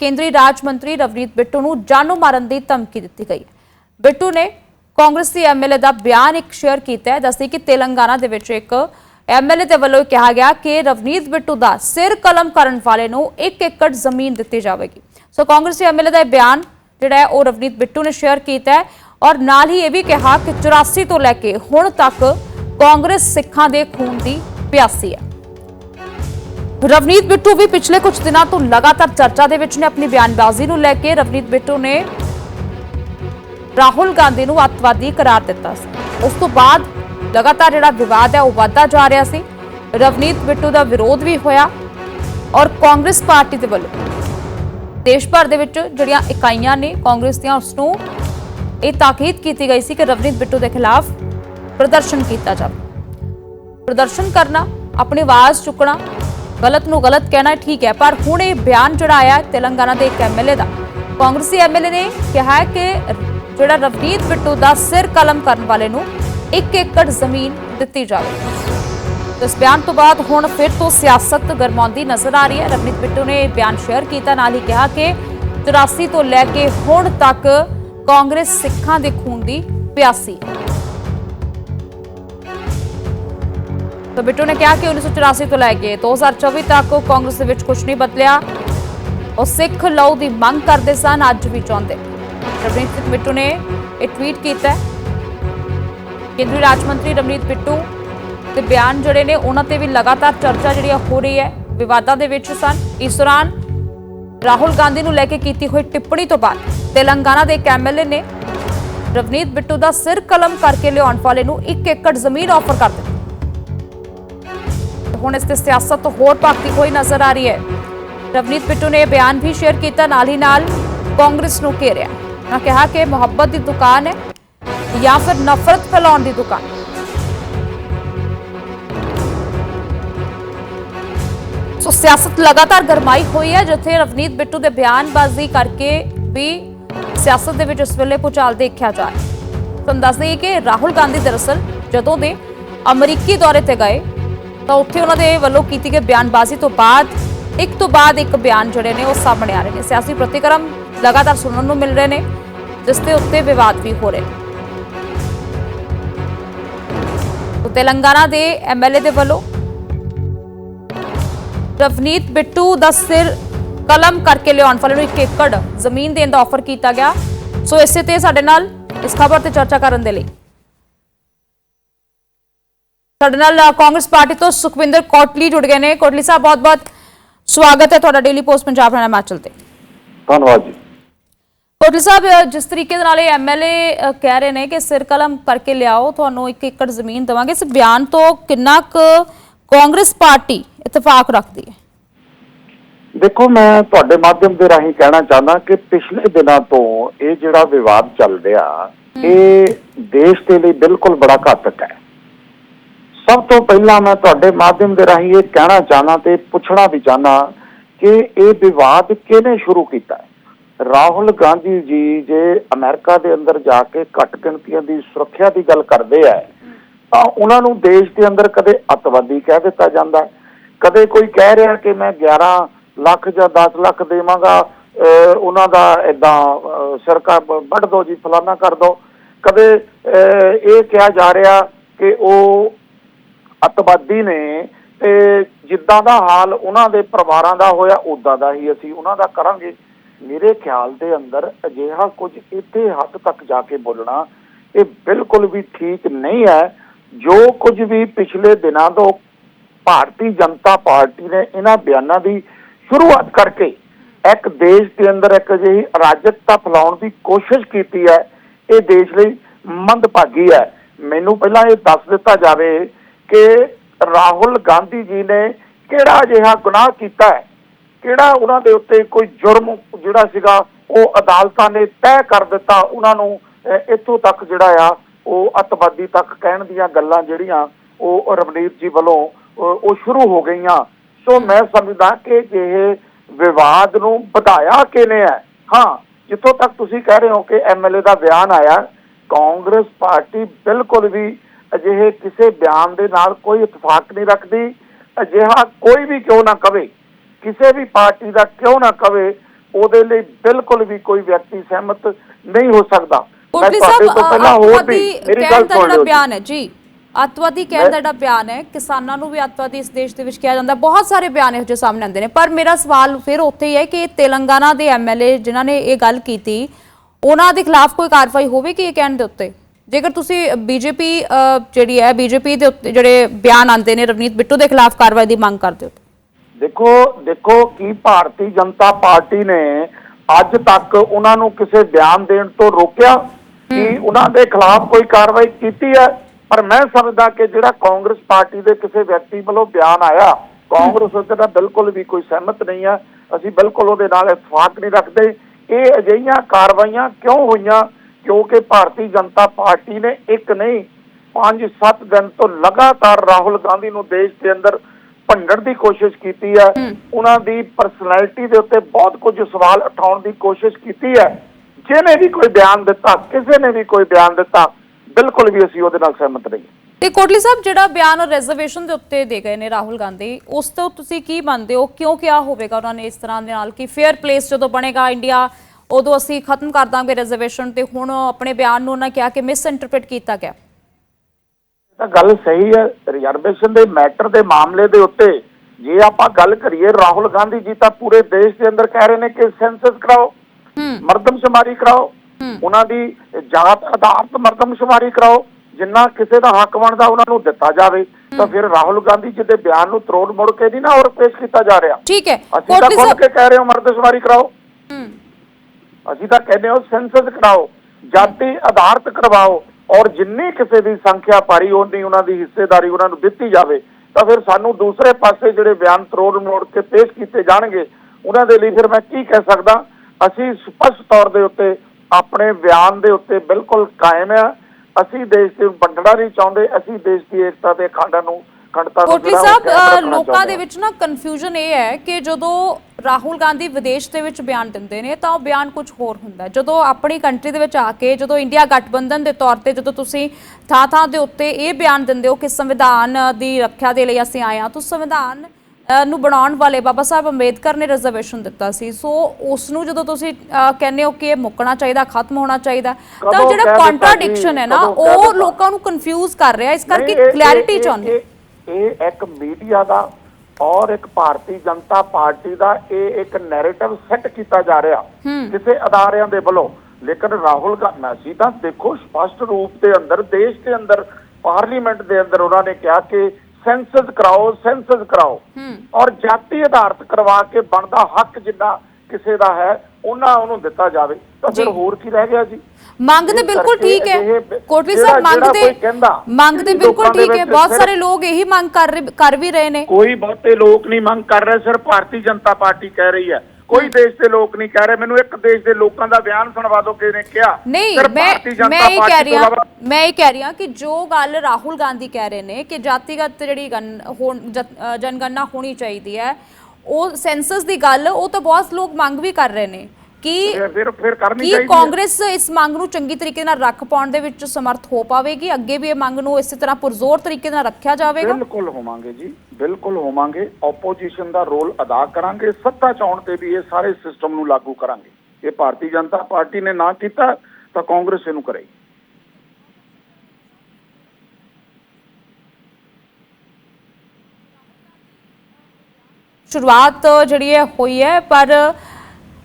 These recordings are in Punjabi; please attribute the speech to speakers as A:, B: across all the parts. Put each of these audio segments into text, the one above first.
A: ਕੇਂਦਰੀ ਰਾਜ ਮੰਤਰੀ ਰਵਨੀਤ ਬਿੱਟੂ ਨੂੰ ਜਾਨੋਂ ਮਾਰਨ ਦੀ ਧਮਕੀ ਦਿੱਤੀ ਗਈ। ਹੈ ਬਿੱਟੂ ਨੇ ਕਾਂਗਰਸੀ ਐਮਐਲਏ ਦਾ ਬਿਆਨ ਇੱਕ ਸ਼ੇਅਰ ਕੀਤਾ ਹੈ, ਦੱਸਦੀ ਕਿ ਤੇਲੰਗਾਨਾ ਦੇ ਵਿੱਚ ਇੱਕ ਐਮਐਲਏ ਦੇ ਵੱਲੋਂ ਕਿਹਾ ਗਿਆ ਕਿ ਰਵਨੀਤ ਬਿੱਟੂ ਦਾ ਸਿਰ ਕਲਮ ਕਰਨ ਵਾਲੇ ਨੂੰ 1 ਏਕੜ ਜ਼ਮੀਨ ਦਿੱਤੀ ਜਾਵੇਗੀ। ਸੋ ਕਾਂਗਰਸੀ ਐਮਐਲਏ ਦਾ ਇਹ ਬਿਆਨ ਜਿਹੜਾ ਹੈ, ਉਹ ਰਵਨੀਤ ਬਿੱਟੂ ਨੇ ਸ਼ੇਅਰ ਕੀਤਾ ਹੈ ਔਰ ਨਾਲ ਹੀ ਇਹ ਵੀ ਕਿਹਾ ਕਿ 84 ਤੋਂ ਲੈ ਕੇ ਹੁਣ ਤੱਕ ਕਾਂਗਰਸ ਸਿੱਖਾਂ ਦੇ ਖੂਨ ਦੀ ਪਿਆਸੀ ਹੈ। ਰਵਨੀਤ ਬਿੱਟੂ ਵੀ ਪਿਛਲੇ ਕੁਝ ਦਿਨਾਂ ਤੋਂ ਲਗਾਤਾਰ ਚਰਚਾ ਦੇ ਵਿੱਚ ਨੇ, ਆਪਣੀ ਬਿਆਨਬਾਜ਼ੀ ਨੂੰ ਲੈ ਕੇ ਰਵਨੀਤ ਬਿੱਟੂ ਨੇ ਰਾਹੁਲ ਗਾਂਧੀ ਨੂੰ ਅੱਤਵਾਦੀ ਕਰਾਰ ਦਿੱਤਾ ਸੀ। ਉਸ ਤੋਂ ਬਾਅਦ ਲਗਾਤਾਰ ਜਿਹੜਾ ਵਿਵਾਦ ਹੈ, ਉਹ ਵਧਦਾ ਜਾ ਰਿਹਾ ਸੀ। ਰਵਨੀਤ ਬਿੱਟੂ ਦਾ ਵਿਰੋਧ ਵੀ ਹੋਇਆ ਔਰ ਕਾਂਗਰਸ ਪਾਰਟੀ ਦੇ ਵੱਲੋਂ ਦੇਸ਼ ਭਰ ਦੇ ਵਿੱਚ ਜਿਹੜੀਆਂ ਇਕਾਈਆਂ ਨੇ ਕਾਂਗਰਸ ਦੀਆਂ, ਉਸ ਨੂੰ ਇਹ ਤਾਕੀਦ ਕੀਤੀ ਗਈ ਸੀ ਕਿ ਰਵਨੀਤ ਬਿੱਟੂ ਦੇ ਖਿਲਾਫ ਪ੍ਰਦਰਸ਼ਨ ਕੀਤਾ ਜਾਵੇ। ਪ੍ਰਦਰਸ਼ਨ ਕਰਨਾ, ਆਪਣੀ ਆਵਾਜ਼ ਚੁੱਕਣਾ ਗਲਤ ਨੂੰ ਗਲਤ ਕਹਿਣਾ ਠੀਕ ਹੈ, ਪਰ ਹੁਣ ਇਹ ਬਿਆਨ ਜਿਹੜਾ ਆਇਆ ਤੇਲੰਗਾਨਾ ਦੇ ਇੱਕ ਐਮਐਲਏ ਦਾ, ਕਾਂਗਰਸੀ ਐਮਐਲਏ ਨੇ ਕਿਹਾ ਕਿ ਜਿਹੜਾ ਰਵਨੀਤ ਬਿੱਟੂ ਦਾ ਸਿਰ ਕਲਮ ਕਰਨ ਵਾਲੇ ਨੂੰ 1 ਏਕੜ ਜ਼ਮੀਨ ਦਿੱਤੀ ਜਾਵੇ। ਇਸ ਬਿਆਨ ਤੋਂ ਬਾਅਦ ਹੁਣ ਫਿਰ ਤੋਂ ਸਿਆਸਤ ਗਰਮਾਉਂਦੀ ਨਜ਼ਰ ਆ ਰਹੀ ਹੈ। ਰਵਨੀਤ ਬਿੱਟੂ ਨੇ ਇਹ ਬਿਆਨ ਸ਼ੇਅਰ ਕੀਤਾ, ਨਾਲ ਹੀ ਕਿਹਾ ਕਿ 84 ਤੋਂ ਲੈ ਕੇ ਹੁਣ ਤੱਕ ਕਾਂਗਰਸ ਸਿੱਖਾਂ ਦੇ ਖੂਨ ਦੀ ਪਿਆਸੀ ਤਾਂ ਬਿੱਟੂ ਨੇ ਕਿਹਾ ਕਿ 1984 ਤੋਂ ਲੈ ਕੇ 2024 ਤੱਕ ਉਹ ਕਾਂਗਰਸ ਦੇ ਵਿੱਚ ਕੁਝ ਨਹੀਂ ਬਦਲਿਆ। ਉਹ ਸਿੱਖ ਲਹੂ ਦੀ ਮੰਗ ਕਰਦੇ ਸਨ, ਅੱਜ ਵੀ ਚਾਹੁੰਦੇ। ਰਵਨੀਤ ਬਿੱਟੂ ਨੇ ਇਹ ਟਵੀਟ ਕੀਤਾ ਕੇਂਦਰੀ ਰਾਜ ਮੰਤਰੀ ਰਵਨੀਤ ਬਿੱਟੂ ਦੇ ਬਿਆਨ ਜਿਹੜੇ ਨੇ, ਉਹਨਾਂ ਤੇ ਵੀ ਲਗਾਤਾਰ ਚਰਚਾ ਜਿਹੜੀ ਆ ਹੋ ਰਹੀ ਹੈ, ਵਿਵਾਦਾਂ ਦੇ ਵਿੱਚ ਸਨ। ਇਸ ਦੌਰਾਨ ਰਾਹੁਲ ਗਾਂਧੀ ਨੂੰ ਲੈ ਕੇ ਕੀਤੀ ਹੋਈ ਟਿੱਪਣੀ ਤੋਂ ਬਾਅਦ ਤੇਲੰਗਾਨਾ ਦੇ ਇੱਕ ਐਮਐਲਏ ਨੇ ਰਵਨੀਤ ਬਿੱਟੂ ਦਾ ਸਿਰ ਕਲਮ ਕਰਕੇ ਲਿਆਉਣ ਵਾਲੇ ਨੂੰ 1 ਏਕੜ ਜ਼ਮੀਨ ਆਫਰ ਕਰ ਦਿੱਤੀ। ਹੁਣ ਇਸ ਤੇ ਸਿਆਸਤ ਹੋਰ ਭਗਤੀ ਹੋਈ ਨਜ਼ਰ ਆ ਰਹੀ ਹੈ। ਰਵਨੀਤ ਬਿੱਟੂ ਨੇ ਇਹ ਬਿਆਨ ਵੀ ਸ਼ੇਅਰ ਕੀਤਾ, ਨਾਲ ਹੀ ਨਾਲ ਕਾਂਗਰਸ ਨੂੰ ਘੇਰਿਆ। ਉਹਨਾਂ ਕਿਹਾ ਕਿ ਮੁਹੱਬਤ ਦੀ ਦੁਕਾਨ ਹੈ ਜਾਂ ਫਿਰ ਨਫ਼ਰਤ ਫੈਲਾਉਣ ਦੀ ਦੁਕਾਨ। ਸੋ ਸਿਆਸਤ ਲਗਾਤਾਰ ਗਰਮਾਈ ਹੋਈ ਹੈ, ਜਿੱਥੇ ਰਵਨੀਤ ਬਿੱਟੂ ਦੇ ਬਿਆਨਬਾਜ਼ੀ ਕਰਕੇ ਵੀ ਸਿਆਸਤ ਦੇ ਵਿੱਚ ਇਸ ਵੇਲੇ ਭੁਚਾਲ ਦੇਖਿਆ ਜਾ ਰਿਹਾ ਤੁਹਾਨੂੰ ਦੱਸ ਦਈਏ ਕਿ ਰਾਹੁਲ ਗਾਂਧੀ ਦਰਅਸਲ ਜਦੋਂ ਦੇ ਅਮਰੀਕੀ ਦੌਰੇ ਤੇ ਗਏ ਤਾਂ ਉੱਥੇ ਉਹਨਾਂ ਦੇ ਵੱਲੋਂ ਕੀਤੀ ਗਈ ਬਿਆਨਬਾਜ਼ੀ ਤੋਂ ਬਾਅਦ, ਇੱਕ ਤੋਂ ਬਾਅਦ ਇੱਕ ਬਿਆਨ ਜਿਹੜੇ ਨੇ ਉਹ ਸਾਹਮਣੇ ਆ ਰਹੇ ਨੇ। ਸਿਆਸੀ ਪ੍ਰਤੀਕਰਮ ਲਗਾਤਾਰ ਸੁਣਨ ਨੂੰ ਮਿਲ ਰਹੇ ਨੇ, ਜਿਸ ਦੇ ਉੱਤੇ ਵਿਵਾਦ ਵੀ ਹੋ ਰਹੇ ਨੇ। ਤਾਂ ਤੇਲੰਗਾਨਾ ਦੇ ਐਮਐਲਏ ਦੇ ਵੱਲੋਂ ਰਵਨੀਤ ਬਿੱਟੂ ਦਾ ਸਿਰ ਕਲਮ ਕਰਕੇ ਲਿਆਉਣ ਵਾਲੇ ਨੂੰ ਇੱਕ ਏਕੜ ਜ਼ਮੀਨ ਦੇਣ ਦਾ ਆਫਰ ਕੀਤਾ ਗਿਆ। ਸੋ ਇਸੇ ਤੇ ਸਾਡੇ ਨਾਲ ਇਸ ਖਬਰ ਤੇ ਚਰਚਾ ਕਰਨ ਦੇ ਲਈ ਸਾਡੇ ਨਾਲ ਕਾਂਗਰਸ ਪਾਰਟੀ ਤੋਂ ਸੁਖਵਿੰਦਰ ਕੋਟਲੀ ਜੁੜ ਗਏ ਨੇ। ਕੋਟਲੀ ਸਾਹਿਬ ਬਹੁਤ-ਬਹੁਤ ਸਵਾਗਤ ਹੈ ਤੁਹਾਡਾ ਡੇਲੀ ਪੋਸਟ ਪੰਜਾਬ ਹਰਿਆਣਾ ਹਿਮਾਚਲ ਤੇ।
B: ਧੰਨਵਾਦ ਜੀ।
A: ਕੋਟਲੀ ਸਾਹਿਬ ਜਿਸ ਤਰੀਕੇ ਦੇ ਨਾਲ ਇਹ ਐਮਐਲਏ ਕਹਿ ਰਹੇ ਨੇ ਕਿ ਸਿਰ ਕਲਮ ਕਰਕੇ ਲਿਆਓ ਤੁਹਾਨੂੰ ਇੱਕ ਏਕੜ ਜ਼ਮੀਨ ਦੇਵਾਂਗੇ। ਇਸ ਬਿਆਨ ਤੋਂ ਕਿੰਨਾ ਕੁ ਕਾਂਗਰਸ ਪਾਰਟੀ ਇਤਫਾਕ ਰੱਖਦੀ ਹੈ?
B: ਦੇਖੋ ਮੈਂ ਤੁਹਾਡੇ ਮਾਧਿਅਮ ਦੇ ਰਾਹੀਂ ਕਹਿਣਾ ਚਾਹੁੰਦਾ ਕਿ ਪਿਛਲੇ ਦਿਨਾਂ ਤੋਂ ਇਹ ਜਿਹੜਾ ਵਿਵਾਦ ਚੱਲ ਰਿਹਾ ਇਹ ਦੇਸ਼ ਦੇ ਲਈ ਬਿਲਕੁਲ ਬੜਾ ਘਾਤਕ ਹੈ। ਸਭ ਤੋਂ ਪਹਿਲਾਂ ਮੈਂ ਤੁਹਾਡੇ ਮਾਧਿਅਮ ਦੇ ਰਾਹੀਂ ਇਹ ਕਹਿਣਾ ਚਾਹਨਾ ਤੇ ਪੁੱਛਣਾ ਵੀ ਚਾਹਨਾ ਕਿ ਇਹ ਵਿਵਾਦ ਕਿਹਨੇ ਸ਼ੁਰੂ ਕੀਤਾ? ਰਾਹੁਲ ਗਾਂਧੀ ਜੀ ਜੇ ਅਮਰੀਕਾ ਦੇ ਅੰਦਰ ਜਾ ਕੇ ਘੱਟ ਗਿਣਤੀਆਂ ਦੀ ਸੁਰੱਖਿਆ ਦੀ ਗੱਲ ਕਰਦੇ ਆ ਤਾਂ ਉਹਨਾਂ ਨੂੰ ਦੇਸ਼ ਦੇ ਅੰਦਰ ਕਦੇ ਅੱਤਵਾਦੀ ਕਹਿ ਦਿੱਤਾ ਜਾਂਦਾ। ਕਦੇ ਕੋਈ ਕਹਿ ਰਿਹਾ ਕਿ ਮੈਂ 11 ਲੱਖ ਜਾਂ 10 ਲੱਖ ਦੇਵਾਂਗਾ ਅਹ ਉਹਨਾਂ ਦਾ ਇਦਾਂ ਸਰਕਾਰ ਵੱਢ ਦੋ ਜੀ ਫਲਾਨਾ ਕਰ ਦੋ। ਕਦੇ ਅਹ, ਇਹ ਕਿਹਾ ਜਾ ਰਿਹਾ ਕਿ ਉਹ ਅੱਤਵਾਦੀ ਨੇ ਤੇ ਜਿੱਦਾਂ ਦਾ ਹਾਲ ਉਹਨਾਂ ਦੇ ਪਰਿਵਾਰਾਂ ਦਾ ਹੋਇਆ ਉਦਾਂ ਦਾ ਹੀ ਅਸੀਂ ਉਹਨਾਂ ਦਾ ਕਰਾਂਗੇ। ਮੇਰੇ ਖਿਆਲ ਦੇ ਅੰਦਰ ਅਜਿਹਾ ਕੁਝ ਇੱਥੇ ਹੱਦ ਤੱਕ ਜਾ ਕੇ ਬੋਲਣਾ ਇਹ ਬਿਲਕੁਲ ਵੀ ਠੀਕ ਨਹੀਂ ਹੈ। ਜੋ ਕੁਝ ਵੀ ਪਿਛਲੇ ਦਿਨਾਂ ਤੋਂ ਭਾਰਤੀ ਜਨਤਾ ਪਾਰਟੀ ਨੇ ਇਹਨਾਂ ਬਿਆਨਾਂ ਦੀ ਸ਼ੁਰੂਆਤ ਕਰਕੇ ਇੱਕ ਦੇਸ਼ ਦੇ ਅੰਦਰ ਇੱਕ ਅਜਿਹੀ ਅਰਾਜਕਤਾ ਫੈਲਾਉਣ ਦੀ ਕੋਸ਼ਿਸ਼ ਕੀਤੀ ਹੈ, ਇਹ ਦੇਸ਼ ਲਈ ਮੰਦਭਾਗੀ ਹੈ। ਮੈਨੂੰ ਪਹਿਲਾਂ ਇਹ ਦੱਸ ਦਿੱਤਾ ਜਾਵੇ ਕਿ ਰਾਹੁਲ ਗਾਂਧੀ ਜੀ ਨੇ ਕਿਹੜਾ ਅਜਿਹਾ ਗੁਨਾਹ ਕੀਤਾ ਹੈ? ਕਿਹੜਾ ਉਹਨਾਂ ਦੇ ਉੱਤੇ ਕੋਈ ਜੁਰਮ ਜਿਹੜਾ ਸੀਗਾ, ਉਹ ਅਦਾਲਤਾਂ ਨੇ ਤੈਅ ਕਰ ਦਿੱਤਾ, ਉਹਨਾਂ ਨੂੰ ਇੱਥੋਂ ਤੱਕ ਜਿਹੜਾ ਆ, ਉਹ ਅੱਤਵਾਦੀ ਤੱਕ ਕਹਿਣ ਦੀਆਂ ਗੱਲਾਂ ਜਿਹੜੀਆਂ, ਉਹ ਰਵਨੀਤ ਜੀ ਵੱਲੋਂ ਉਹ ਸ਼ੁਰੂ ਹੋ ਗਈਆਂ। ਸੋ ਮੈਂ ਸਮਝਦਾ ਕਿ ਇਹ ਵਿਵਾਦ ਨੂੰ ਵਧਾਇਆ ਕਿਨੇ ਹੈ? ਹਾਂ, ਜਿੱਥੋਂ ਤੱਕ ਤੁਸੀਂ ਕਹਿ ਰਹੇ ਹੋ ਕਿ ਐਮਐਲਏ ਦਾ ਬਿਆਨ ਆਇਆ, ਕਾਂਗਰਸ ਪਾਰਟੀ ਬਿਲਕੁਲ ਵੀ ਅਜਿਹੇ ਕਿਸੇ ਬਿਆਨ ਦੇ ਨਾਲ ਕੋਈ ਇਤਫਾਕ ਨਹੀਂ ਰੱਖਦੀ ਅਜਿਹਾ ਕੋਈ ਵੀ ਕਿਉਂ ਨਾ ਕਵੇ ਕਿਸੇ ਵੀ ਪਾਰਟੀ ਦਾ ਕਿਉਂ ਨਾ ਕਵੇ ਉਹਦੇ ਲਈ ਬਿਲਕੁਲ ਵੀ ਕੋਈ ਵਿਅਕਤੀ ਸਹਿਮਤ ਨਹੀਂ ਹੋ ਸਕਦਾ।
A: ਕੋਟਲੀ
B: ਤੁਹਾਡੇ
A: ਸਾਹਿਬ
B: ਤੋਂ ਪਹਿਲਾਂ ਹੋਰ ਵੀ
A: ਅੱਤਵਾਦੀ
B: ਮੇਰੀ
A: ਕਹਿਣ
B: ਗੱਲ
A: ਦਾ
B: ਸੁਣ
A: ਜਿਹੜਾ
B: ਲਿਓ।
A: ਬਿਆਨ ਹੈ ਜੀ ਅੱਤਵਾਦੀ ਕਹਿਣ ਦਾ ਜਿਹੜਾ ਬਿਆਨ ਹੈ ਕਿਸਾਨਾਂ ਨੂੰ ਵੀ ਅੱਤਵਾਦੀ ਇਸ ਦੇਸ਼ ਦੇ ਵਿੱਚ ਕਿਹਾ ਜਾਂਦਾ ਬਹੁਤ ਸਾਰੇ ਬਿਆਨ ਇਹੋ ਜਿਹੇ ਸਾਹਮਣੇ ਆਉਂਦੇ ਨੇ ਪਰ ਮੇਰਾ ਸਵਾਲ ਫਿਰ ਉੱਥੇ ਹੀ ਹੈ ਕਿ ਤੇਲੰਗਾਨਾ ਦੇ ਐਮਐਲਏ ਜਿਨ੍ਹਾਂ ਨੇ ਇਹ ਗੱਲ ਕੀਤੀ ਉਹਨਾਂ ਦੇ ਖਿਲਾਫ ਕੋਈ ਕਾਰਵਾਈ ਹੋਵੇਗੀ ਇਹ ਕਹਿਣ ਦੇ ਉੱਤੇ? ਜੇਕਰ ਤੁਸੀਂ ਬੀਜੇਪੀ ਜਿਹੜੀ ਹੈ ਬੀਜੇਪੀ ਦੇ ਉੱਤੇ ਜਿਹੜੇ ਬਿਆਨ ਆਉਂਦੇ ਨੇ ਰਵਨੀਤ ਬਿੱਟੂ ਦੇ ਖਿਲਾਫ ਕਾਰਵਾਈ ਦੀ ਮੰਗ ਕਰਦੇ ਹੋ
B: ਦੇਖੋ ਦੇਖੋ ਕੀ ਭਾਰਤੀ ਜਨਤਾ ਪਾਰਟੀ ਨੇ ਅੱਜ ਤੱਕ ਉਹਨਾਂ ਨੂੰ ਕਿਸੇ ਬਿਆਨ ਦੇਣ ਤੋਂ ਰੋਕਿਆ ਕਿ ਉਹਨਾਂ ਦੇ ਖਿਲਾਫ ਕੋਈ ਕਾਰਵਾਈ ਕੀਤੀ ਹੈ। ਪਰ ਮੈਂ ਸਮਝਦਾ ਕਿ ਜਿਹੜਾ ਕਾਂਗਰਸ ਪਾਰਟੀ ਦੇ ਕਿਸੇ ਵਿਅਕਤੀ ਵੱਲੋਂ ਬਿਆਨ ਆਇਆ ਕਾਂਗਰਸ ਉਹਦੇ ਨਾਲ ਬਿਲਕੁਲ ਵੀ ਕੋਈ ਸਹਿਮਤ ਨਹੀਂ ਹੈ ਅਸੀਂ ਬਿਲਕੁਲ ਉਹਦੇ ਨਾਲ ਇਤਫਾਕ ਨਹੀਂ ਰੱਖਦੇ। ਇਹ ਅਜਿਹੀਆਂ ਕਾਰਵਾਈਆਂ ਕਿਉਂ ਹੋਈਆਂ? ਕਿਉਂਕਿ ਭਾਰਤੀ ਜਨਤਾ ਪਾਰਟੀ ਨੇ ਇੱਕ ਨਹੀਂ 5-7 ਦਿਨ ਤੋਂ ਲਗਾਤਾਰ ਰਾਹੁਲ ਗਾਂਧੀ ਨੂੰ ਦੇਸ਼ ਦੇ ਅੰਦਰ ਭੰਡਣ ਦੀ ਕੋਸ਼ਿਸ਼ ਕੀਤੀ ਹੈ। ਉਹਨਾਂ ਦੀ ਪਰਸਨੈਲਿਟੀ ਦੇ ਉੱਤੇ ਬਹੁਤ ਕੁਝ ਸਵਾਲ ਉਠਾਉਣ ਦੀ ਕੋਸ਼ਿਸ਼ ਕੀਤੀ ਹੈ। ਜਿਹਨੇ ਵੀ ਕੋਈ ਬਿਆਨ ਦਿੱਤਾ ਕਿਸੇ ਨੇ ਵੀ ਕੋਈ ਬਿਆਨ ਦਿੱਤਾ ਬਿਲਕੁਲ ਵੀ ਅਸੀਂ ਉਹਦੇ ਨਾਲ ਸਹਿਮਤ ਨਹੀਂ।
A: ਤੇ ਕੋਟਲੀ ਸਾਹਿਬ ਜਿਹੜਾ ਬਿਆਨ ਰਿਜ਼ਰਵੇਸ਼ਨ ਦੇ ਉੱਤੇ ਦੇ ਗਏ ਨੇ ਰਾਹੁਲ ਗਾਂਧੀ ਉਸ ਤੋਂ ਤੁਸੀਂ ਕੀ ਮੰਨਦੇ ਹੋ? ਕਿਉਂ ਕਿਹਾ ਹੋਵੇਗਾ ਉਹਨਾਂ ਨੇ ਇਸ ਤਰ੍ਹਾਂ ਦੇ ਨਾਲ ਕਿ ਫੇਅਰ ਪਲੇਸ ਜਦੋਂ ਬਣੇਗਾ ਇੰਡੀਆ? ਉਦੋਂ ਅਸੀਂ ਖਤਮ ਕਰ ਦਾਂਗੇ ਰਿਜ਼ਰਵੇਸ਼ਨ ਤੇ ਹੁਣ ਆਪਣੇ ਬਿਆਨ ਨੂੰ ਉਹਨਾਂ ਕਿਹਾ ਕਿ ਮਿਸ ਇੰਟਰਪ੍ਰੀਟ ਕੀਤਾ ਗਿਆ।
B: ਤਾਂ ਗੱਲ ਸਹੀ ਹੈ। ਰਿਜ਼ਰਵੇਸ਼ਨ ਦੇ ਮੈਟਰ ਦੇ ਮਾਮਲੇ ਦੇ ਉੱਤੇ ਜੇ ਆਪਾਂ ਗੱਲ ਕਰੀਏ ਰਾਹੁਲ ਗਾਂਧੀ ਜੀ ਤਾਂ ਪੂਰੇ ਦੇਸ਼ ਦੇ ਅੰਦਰ ਕਹਿ ਰਹੇ ਨੇ ਕਿ ਸੈਂਸਸ ਕਰਾਓ ਮਰਦਮਸ਼ੁਮਾਰੀ ਕਰਾਓ ਉਹਨਾਂ ਦੀ ਜਾਤ ਆਧਾਰਿਤ ਮਰਦਮਸ਼ੁਮਾਰੀ ਕਰਾਓ ਜਿੰਨਾ ਕਿਸੇ ਦਾ ਹੱਕ ਬਣਦਾ ਉਹਨਾਂ ਨੂੰ ਦਿੱਤਾ ਜਾਵੇ ਤਾਂ ਫਿਰ ਰਾਹੁਲ ਗਾਂਧੀ ਜੀ ਦੇ ਬਿਆਨ ਨੂੰ ਤਰੋੜ ਮੋੜ ਕੇ ਨਹੀਂ ਨਾ ਹੋਰ ਪੇਸ਼ ਕੀਤਾ ਜਾ ਰਿਹਾ।
A: ਠੀਕ ਹੈ।
B: ਅਸੀਂ ਤਾਂ ਖੁੱਲ ਕੇ ਕਹਿ ਰਹੇ ਹਾਂ ਮਰਦਮਸ਼ੁਮਾਰੀ ਕਰਾਓ। ਅਸੀਂ ਤਾਂ ਕਹਿੰਦੇ ਹਾਂ ਸੈਂਸਸ ਕਰਾਓ, ਜਾਤੀ ਆਧਾਰਿਤ ਕਰਵਾਓ ਔਰ ਜਿੰਨੀ ਕਿਸੇ ਦੀ ਸੰਖਿਆ ਪਾਰੀ ਉਨੀ ਉਹਨਾਂ ਦੀ ਹਿੱਸੇਦਾਰੀ ਉਹਨਾਂ ਨੂੰ ਦਿੱਤੀ ਜਾਵੇ, ਤਾਂ ਫਿਰ ਸਾਨੂੰ ਦੂਸਰੇ ਪਾਸੇ ਜਿਹੜੇ ਬਿਆਨ ਤਰੋੜ ਮੋੜ ਕੇ ਪੇਸ਼ ਕੀਤੇ ਜਾਣਗੇ, ਉਹਨਾਂ ਦੇ ਲਈ ਫਿਰ ਮੈਂ ਕੀ ਕਹਿ ਸਕਦਾ, ਅਸੀਂ ਸਪਸ਼ਟ ਤੌਰ ਦੇ ਉੱਤੇ ਆਪਣੇ ਬਿਆਨ ਦੇ ਉੱਤੇ ਬਿਲਕੁਲ ਕਾਇਮ ਆ, ਅਸੀਂ ਦੇਸ਼ ਦੇ ਵੰਡਣਾ ਨਹੀਂ ਚਾਹੁੰਦੇ, ਅਸੀਂ ਦੇਸ਼ ਦੀ ਏਕਤਾ ਤੇ ਅਖੰਡਤਾ ਨੂੰ ਅਖੰਡਤਾ ਨੂੰ
A: ਕੋਟਲੀ ਸਾਹਿਬ ਲੋਕਾਂ ਦੇ। ਵਿੱਚ ਨਾ ਕਨਫਿਊਜ਼ਨ ਇਹ ਹੈ ਕਿ ਜਦੋਂ ਰਾਹੁਲ ਗਾਂਧੀ ਵਿਦੇਸ਼ ਦੇ ਵਿੱਚ ਬਿਆਨ ਦਿੰਦੇ ਨੇ ਤਾਂ ਉਹ ਬਿਆਨ ਕੁਝ ਹੋਰ ਹੁੰਦਾ। ਜਦੋਂ ਆਪਣੀ ਕੰਟਰੀ ਦੇ ਵਿੱਚ ਆ ਕੇ ਜਦੋਂ ਇੰਡੀਆ ਗਠਬੰਧਨ ਦੇ ਤੌਰ ਤੇ ਜਦੋਂ ਤੁਸੀਂ ਥਾਂ ਥਾਂ ਦੇ ਉੱਤੇ ਇਹ ਬਿਆਨ ਦਿੰਦੇ ਹੋ ਕਿ ਸੰਵਿਧਾਨ ਦੀ ਰੱਖਿਆ ਦੇ ਲਈ ਅਸੀਂ ਆਏ ਹਾਂ ਤਾਂ ਸੰਵਿਧਾਨ ਨੂੰ ਬਣਾਉਣ ਵਾਲੇ ਬਾਬਾ ਸਾਹਿਬ ਅੰਬੇਦਕਰ ਨੇ ਰਿਜ਼ਰਵੇਸ਼ਨ ਦਿੱਤਾ ਸੀ ਸੋ ਉਸ ਨੂੰ ਜਦੋਂ ਤੁਸੀਂ ਕਹਿੰਦੇ ਹੋ ਕਿ ਇਹ ਮੁੱਕਣਾ ਚਾਹੀਦਾ ਖਤਮ ਹੋਣਾ ਚਾਹੀਦਾ ਤਾਂ ਜਿਹੜਾ ਕੰਟਰਾਡਿਕਸ਼ਨ ਹੈ ਨਾ ਉਹ? ਲੋਕਾਂ ਨੂੰ ਕਨਫਿਊਜ਼ ਕਰ ਰਿਹਾ ਇਸ ਕਰਕੇ ਕਲੈਰਿਟੀ ਚਾਹੁੰਦੇ
B: ਇਹ- ਇੱਕ ਮੀਡੀਆ ਦਾ ਔਰ ਇੱਕ ਭਾਰਤੀ ਜਨਤਾ ਪਾਰਟੀ ਦਾ ਇਹ ਇੱਕ ਨੈਰੇਟਿਵ ਸੈੱਟ ਕੀਤਾ ਜਾ ਰਿਹਾ ਕਿਸੇ ਅਦਾਰਿਆਂ ਦੇ ਵੱਲੋਂ। ਲੇਕਿਨ ਰਾਹੁਲ ਗਾਂਧੀ ਅਸੀਂ ਤਾਂ ਦੇਖੋ ਸਪਸ਼ਟ ਰੂਪ ਦੇ ਅੰਦਰ ਦੇਸ਼ ਦੇ ਅੰਦਰ ਪਾਰਲੀਮੈਂਟ ਦੇ ਅੰਦਰ ਉਹਨਾਂ ਨੇ ਕਿਹਾ ਕਿ ਸੈਂਸਸ ਕਰਾਓ ਸੈਂਸਸ ਕਰਾਓ। ਔਰ ਜਾਤੀ ਆਧਾਰਿਤ ਕਰਵਾ ਕੇ ਬਣਦਾ ਹੱਕ ਜਿੰਨਾ ਕਿਸੇ ਦਾ ਹੈ ਉਹਨਾਂ ਉਹਨੂੰ ਦਿੱਤਾ ਜਾਵੇ ਤਾਂ ਫਿਰ। ਹੋਰ ਕੀ ਰਹਿ ਗਿਆ ਜੀ?
A: ਮੰਗ ਤੇ ਬਿਲਕੁਲ ਠੀਕ ਹੈ। ਕੋਟਲੀ ਸਾਹਿਬ ਮੰਗ ਤੇ ਮੰਗ ਤੇ ਬਿਲਕੁਲ ਠੀਕ ਹੈ। ਬਹੁਤ ਸਾਰੇ ਲੋਕ ਇਹੀ ਮੰਗ ਕਰ ਵੀ ਰਹੇ ਨੇ।
B: ਕੋਈ ਬਹੁਤੇ ਲੋਕ ਨਹੀਂ ਮੰਗ ਕਰ ਰਹੇ ਸਿਰਫ ਭਾਰਤੀ ਜਨਤਾ ਪਾਰਟੀ ਕਹਿ ਰਹੀ ਹੈ। ਕੋਈ ਦੇਸ਼ ਦੇ ਲੋਕ ਨਹੀਂ ਕਹਿ ਰਹੇ। ਮੈਨੂੰ ਇੱਕ ਦੇਸ਼ ਦੇ ਲੋਕਾਂ ਦਾ ਬਿਆਨ ਸੁਣਵਾ ਦਿਓ ਕਿਹਨੇ ਕਿਹਾ।
A: ਨਹੀਂ ਮੈਂ ਮੈਂ ਇਹ ਕਹਿ ਰਹੀ ਹਾਂ ਮੈਂ ਇਹ ਕਹਿ ਰਹੀ ਹਾਂ ਕਿ ਜੋ ਗੱਲ ਰਾਹੁਲ ਗਾਂਧੀ ਕਹਿ ਰਹੇ ਨੇ ਕਿ ਜਾਤੀਗਤ ਜਿਹੜੀ ਹੋਣ- ਜਨਗਣਨਾ ਹੋਣੀ ਚਾਹੀਦੀ ਹੈ ਉਹ ਸੈਂਸਸ ਦੀ ਗੱਲ ਉਹ ਤਾਂ ਬਹੁਤ ਲੋਕ ਮੰਗ ਵੀ ਕਰ ਰਹੇ ਨੇ ਕਿ
B: ਫਿਰ- ਫਿਰ ਕਰਨੀ ਚਾਹੀਦੀ ਹੈ।
A: ਕਾਂਗਰਸ ਇਸ ਮੰਗ ਨੂੰ ਚੰਗੀ ਤਰੀਕੇ ਨਾਲ ਰੱਖ ਪਾਉਣ ਦੇ ਵਿੱਚ ਸਮਰਥ ਹੋ ਪਾਵੇਗੀ ਅੱਗੇ ਵੀ ਇਹ ਮੰਗ ਨੂੰ ਇਸੇ ਤਰ੍ਹਾਂ ਪੁਰਜ਼ੋਰ ਤਰੀਕੇ ਨਾਲ ਰੱਖਿਆ ਜਾਵੇਗਾ?
B: ਬਿਲਕੁਲ ਹੋਵਾਂਗੇ ਜੀ ਬਿਲਕੁਲ ਹੋਵਾਂਗੇ। ਆਪੋਜੀਸ਼ਨ ਦਾ ਰੋਲ ਅਦਾ ਕਰਾਂਗੇ ਸੱਤਾ ਚਾਉਣ ਤੇ ਵੀ ਇਹ ਸਾਰੇ ਸਿਸਟਮ ਨੂੰ ਲਾਗੂ ਕਰਾਂਗੇ। ਇਹ ਭਾਰਤੀ ਜਨਤਾ ਪਾਰਟੀ ਨੇ ਨਾ ਕੀਤਾ ਤਾਂ ਕਾਂਗਰਸ ਇਹਨੂੰ ਕਰੇਗੀ।
A: ਸ਼ੁਰੂਆਤ ਜਿਹੜੀ ਹੈ ਹੋਈ ਹੈ, ਪਰ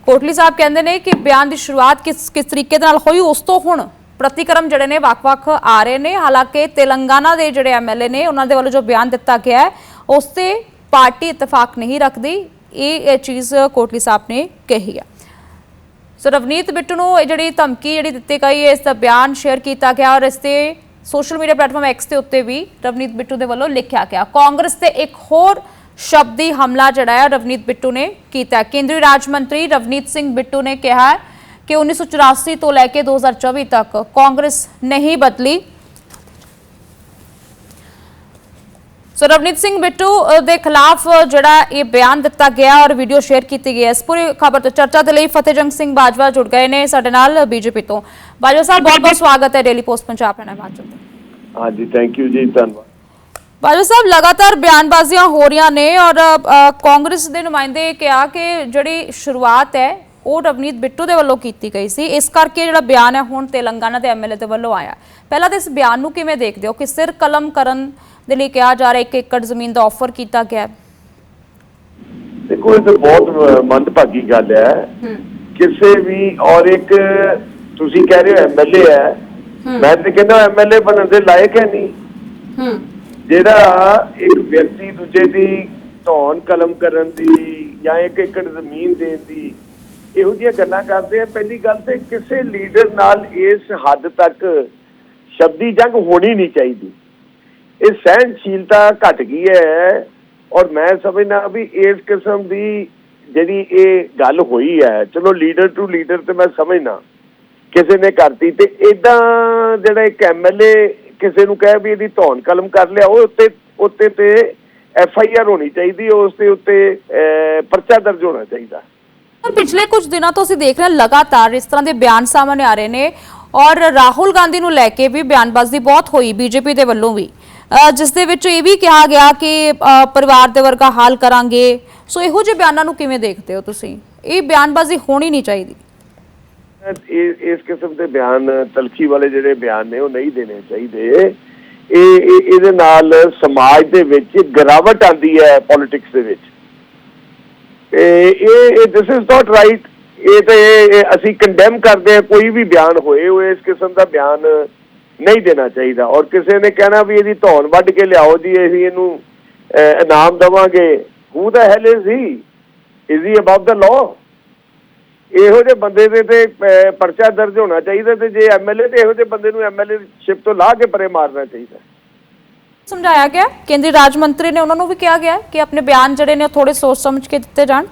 A: ਕੋਟਲੀ ਸਾਹਿਬ ਕਹਿੰਦੇ ਨੇ ਕਿ ਬਿਆਨ ਦੀ ਸ਼ੁਰੂਆਤ ਕਿਸ ਕਿਸ ਤਰੀਕੇ ਦੇ ਨਾਲ ਹੋਈ, ਉਸ ਤੋਂ ਹੁਣ ਪ੍ਰਤੀਕਰਮ ਜਿਹੜੇ ਨੇ ਵੱਖ-ਵੱਖ ਆ ਰਹੇ ਨੇ। ਹਾਲਾਂਕਿ ਤੇਲੰਗਾਨਾ ਦੇ ਜਿਹੜੇ ਐਮਐਲਏ ਨੇ, ਉਹਨਾਂ ਦੇ ਵੱਲੋਂ ਜੋ ਬਿਆਨ ਦਿੱਤਾ ਗਿਆ ਹੈ, ਉਸ ਤੇ ਪਾਰਟੀ ਇਤਫਾਕ ਨਹੀਂ ਰੱਖਦੀ। ਇਹ ਚੀਜ਼ ਕੋਟਲੀ ਸਾਹਿਬ ਨੇ ਕਹੀ ਹੈ। ਸੋ ਰਵਨੀਤ ਬਿੱਟੂ ਨੂੰ ਇਹ ਜਿਹੜੀ ਧਮਕੀ ਜਿਹੜੀ ਦਿੱਤੀ ਗਈ ਹੈ ਇਸ ਦਾ ਬਿਆਨ ਸ਼ੇਅਰ ਕੀਤਾ ਗਿਆ ਔਰ ਇਸ ਤੇ ਸੋਸ਼ਲ ਮੀਡੀਆ ਪਲੇਟਫਾਰਮ ਐਕਸ ਦੇ ਉੱਤੇ ਵੀ ਰਵਨੀਤ ਬਿੱਟੂ ਦੇ ਵੱਲੋਂ ਲਿਖਿਆ ਗਿਆ। ਕਾਂਗਰਸ ਤੇ ਇੱਕ ਹੋਰ ਸ਼ਬਦੀ ਹਮਲਾ ਜਿਹੜਾ ਹੈ ਰਵਨੀਤ ਬਿੱਟੂ ਨੇ ਕੀਤਾ ਹੈ। ਕੇਂਦਰੀ ਰਾਜ ਮੰਤਰੀ ਰਵਨੀਤ ਸਿੰਘ ਬਿੱਟੂ ਨੇ ਕਿਹਾ ਹੈ ਕਿ 1984 ਤੋਂ ਲੈ ਕੇ 2024 ਤੱਕ ਕਾਂਗਰਸ ਨਹੀਂ ਬਦਲੀ ਸੋ ਰਵਨੀਤ ਸਿੰਘ ਬਿੱਟੂ ਅ, ਦੇ ਖਿਲਾਫ ਅ, ਜਿਹੜਾ ਇਹ ਬਿਆਨ ਦਿੱਤਾ ਗਿਆ ਔਰ ਵੀਡੀਓ ਸ਼ੇਅਰ ਕੀਤੀ ਗਈ ਹੈ ਇਸ ਪੂਰੀ ਖਬਰ ਤੋਂ ਚਰਚਾ ਦੇ ਲਈ ਫਤਿਹਜੰਗ ਸਿੰਘ ਬਾਜਵਾ ਜੁੜ ਗਏ ਨੇ ਸਾਡੇ ਨਾਲ ਬੀਜੇਪੀ ਤੋਂ ਬਾਜਵਾ ਸਾਹਿਬ ਬਹੁਤ ਬਹੁਤ ਸਵਾਗਤ ਹੈ ਡੇਲੀ ਪੋਸਟ ਪੰਜਾਬ ਹੈ ਹਿਮਾਚਲ ਤੋਂ
C: ਹਾਂਜੀ ਥੈਂਕ ਯੂ ਜੀ ਧੰਨਵਾਦ
A: ਬਾਜਵਾ ਸਾਹਿਬ ਲਗਾਤਾਰ ਬਿਆਨਬਾਜ਼ੀਆਂ ਹੋ ਰਹੀਆਂ ਨੇ ਔਰ ਕਾਂਗਰਸ ਦੇ ਨੁਮਾਇੰਦੇ ਕਿਹਾ ਕਿ ਜਿਹੜੀ ਸ਼ੁਰੂਆਤ ਹੈ ਉਹ ਰਵਨੀਤ ਬਿੱਟੂ ਦੇ ਵੱਲੋਂ ਕੀਤੀ ਗਈ ਸੀ। ਇਸ ਕਰਕੇ ਜਿਹੜਾ ਬਿਆਨ ਹੈ ਹੁਣ ਤੇਲੰਗਾਨਾ ਦੇ ਐਮਐਲਏ ਦੇ ਵੱਲੋਂ ਆਇਆ। ਪਹਿਲਾਂ ਤਾਂ ਇਸ ਬਿਆਨ ਨੂੰ ਕਿਵੇਂ ਦੇਖਦੇ ਹੋ? ਕਿ ਸਿਰ ਕਲਮ ਕਰਨ ਦੇ ਲਈ ਕਿਹਾ ਜਾ ਰਿਹਾ ਇੱਕ ਏਕੜ ਜ਼ਮੀਨ ਦਾ ਆਫਰ ਕੀਤਾ ਗਿਆ?
C: ਦੇਖੋ ਇਹ ਤਾਂ ਬਹੁਤ ਮੰਦਭਾਗੀ ਗੱਲ ਹੈ। ਕਿਸੇ ਵੀ ਔਰ ਇੱਕ ਤੁਸੀਂ ਕਹਿ ਰਹੇ ਹੋ ਐਮਐਲਏ ਹੈ। ਮੈਂ ਤਾਂ ਕਹਿੰਦਾ ਐਮਐਲਏ ਬਣਨ ਦੇ ਲਾਇਕ ਹੈ ਨਹੀਂ।
A: ਹੂੰ।
C: ਜਿਹੜਾ ਇੱਕ ਵਿਅਕਤੀ ਦੂਜੇ ਦੀ ਧੌਣ ਕਲਮ ਕਰਨ ਦੀ ਜਾਂ ਇੱਕ ਏਕੜ ਜ਼ਮੀਨ ਦੇਣ ਦੀ ਇਹੋ ਜਿਹੀਆਂ ਗੱਲਾਂ ਕਰਦੇ ਆ। ਪਹਿਲੀ ਗੱਲ ਤੇ ਕਿਸੇ ਲੀਡਰ ਨਾਲ ਇਸ ਹੱਦ ਤੱਕ ਸ਼ਬਦੀ ਜੰਗ ਹੋਣੀ ਨਹੀਂ ਚਾਹੀਦੀ। ਇਹ ਸਹਿਨਸ਼ੀਲਤਾ ਘਟ ਗਈ ਹੈ ਔਰ ਮੈਂ ਸਮਝਦਾ ਵੀ ਇਸ ਕਿਸਮ ਦੀ ਜਿਹੜੀ ਇਹ ਗੱਲ ਹੋਈ ਹੈ, ਚਲੋ ਲੀਡਰ ਟੂ ਲੀਡਰ ਤੇ ਮੈਂ ਸਮਝਣਾ ਕਿਸੇ ਨੇ ਕਰਤੀ ਤੇ ਇਦਾਂ ਜਿਹੜਾ ਇੱਕ ਐਮਐਲਏ ਕਿਸੇ ਨੂੰ ਕਹੇ ਵੀ ਇਹਦੀ ਧੌਣ ਕਲਮ ਕਰ ਲਿਆ ਉਹ ਉੱਤੇ ਉੱਤੇ ਤੇ ਐਫ ਆਈ ਆਰ ਹੋਣੀ ਚਾਹੀਦੀ ਉਸ ਦੇ ਉੱਤੇ ਪਰਚਾ ਦਰਜ ਹੋਣਾ ਚਾਹੀਦਾ।
A: ਪਿਛਲੇ ਕੁਝ ਦਿਨਾਂ ਤੋਂ ਅਸੀਂ ਦੇਖ ਰਹੇ ਹਾਂ ਲਗਾਤਾਰ ਇਸ ਤਰ੍ਹਾਂ ਦੇ ਬਿਆਨ ਸਾਹਮਣੇ ਆ ਰਹੇ ਨੇ ਔਰ ਰਾਹੁਲ ਗਾਂਧੀ ਨੂੰ ਲੈ ਕੇ ਵੀ ਬਿਆਨਬਾਜ਼ੀ ਬਹੁਤ ਹੋਈ ਬੀਜੇਪੀ ਦੇ ਵੱਲੋਂ ਵੀ। ਅ, ਜਿਸ ਦੇ ਵਿੱਚ ਇਹ ਵੀ ਕਿਹਾ ਗਿਆ ਕਿ ਪਰਿਵਾਰ ਦੇ ਵਰਗਾ ਹਾਲ ਕਰਾਂਗੇ। ਸੋ ਇਹੋ ਜਿਹੇ ਬਿਆਨਾਂ ਨੂੰ ਕਿਵੇਂ ਦੇਖਦੇ ਹੋ ਤੁਸੀਂ? ਇਹ ਬਿਆਨਬਾਜ਼ੀ ਹੋਣੀ ਨਹੀਂ ਚਾਹੀਦੀ।
C: ਇਸ ਕਿਸਮ ਦੇ ਬਿਆਨ, ਤਲਖੀ ਵਾਲੇ ਜਿਹੜੇ ਬਿਆਨ ਨੇ ਉਹ ਨਹੀਂ ਦੇਣੇ ਚਾਹੀਦੇ। ਇਹ ਇਹਦੇ ਨਾਲ ਸਮਾਜ ਦੇ ਵਿੱਚ ਗਿਰਾਵਟ ਆਂਦੀ ਹੈ ਪੋਲਿਟਿਕਸ ਦੇ ਵਿੱਚ। ਤੇ ਇਹ ਦਿਸ ਇਜ਼ ਨਾਟ ਰਾਈਟ ਇਹ ਤੇ ਅਸੀਂ ਕੰਡੈਮ ਕਰਦੇ ਹਾਂ, ਕੋਈ ਵੀ ਬਿਆਨ ਹੋਏ, ਉਹ ਇਸ ਕਿਸਮ ਦਾ ਬਿਆਨ ਨਹੀਂ ਦੇਣਾ ਚਾਹੀਦਾ। ਔਰ ਕਿਸੇ ਨੇ ਕਹਿਣਾ ਵੀ ਇਹਦੀ ਧੌਣ ਵੱਢ ਕੇ ਲਿਆਓ ਜੀ, ਅਸੀਂ ਇਹਨੂੰ ਇਨਾਮ ਦੇਵਾਂਗੇ। Who the hell is he is he above the law ਇਹੋ ਜਿਹੇ ਬੰਦੇ ਦੇ ਤੇ ਪਰਚਾ ਦਰਜ ਹੋਣਾ ਚਾਹੀਦਾ ਤੇ ਜੇ ਐਮਐਲਏ ਤੇ ਇਹੋ ਜਿਹੇ ਬੰਦੇ ਨੂੰ ਐਮਐਲਏ ਸ਼ਿਪ ਤੋਂ ਲਾ ਕੇ ਪਰੇ ਮਾਰਨਾ ਚਾਹੀਦਾ।
A: ਸਮਝਾਇਆ ਗਿਆ? ਕੇਂਦਰੀ ਰਾਜ ਮੰਤਰੀ ਨੇ ਉਹਨਾਂ ਨੂੰ ਵੀ ਕਿਹਾ ਗਿਆ ਕਿ ਆਪਣੇ ਬਿਆਨ ਜਿਹੜੇ ਨੇ ਥੋੜੇ ਸੋਚ ਸਮਝ ਕੇ ਦਿੱਤੇ ਜਾਣ।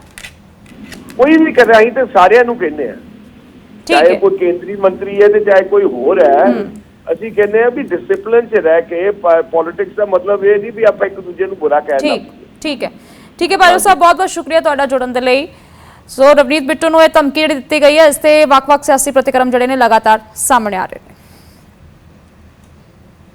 C: ਕੋਈ ਵੀ ਕਰ ਅਸੀਂ ਤੇ ਸਾਰਿਆਂ ਨੂੰ ਕਹਿੰਦੇ ਆ ਚਾਹੇ ਕੋਈ ਕੇਂਦਰੀ ਮੰਤਰੀ ਹੈ ਤੇ ਚਾਹੇ ਕੋਈ ਹੋਰ ਹੈ ਅਸੀਂ ਕਹਿੰਦੇ ਆ ਵੀ ਡਿਸਪਲਿਨ 'ਚ ਰਹਿ ਕੇ ਪੋਲਿਟਿਕਸ ਦਾ ਮਤਲਬ ਇਹ ਨਹੀਂ ਵੀ ਆਪਾਂ ਇੱਕ ਦੂਜੇ ਨੂੰ ਬੁਰਾ ਕਹਿ
A: ਠੀਕ ਹੈ। ਠੀਕ ਹੈ ਭਾਈ ਸਾਹਿਬ ਬਹੁਤ ਬਹੁਤ ਸ਼ੁਕਰੀਆ ਤੁਹਾਡਾ ਜੁੜਨ ਦੇ ਲਈ। ਸੋ ਰਵਨੀਤ ਬਿੱਟੂ ਨੂੰ ਇਹ ਧਮਕੀ ਜਿਹੜੀ ਦਿੱਤੀ ਗਈ ਹੈ, ਇਸ ਤੇ ਵੱਖ-ਵੱਖ ਸਿਆਸੀ ਪ੍ਰਤੀਕਰਮ ਜਿਹੜੇ ਨੇ ਲਗਾਤਾਰ ਸਾਹਮਣੇ ਆ ਰਹੇ ਨੇ।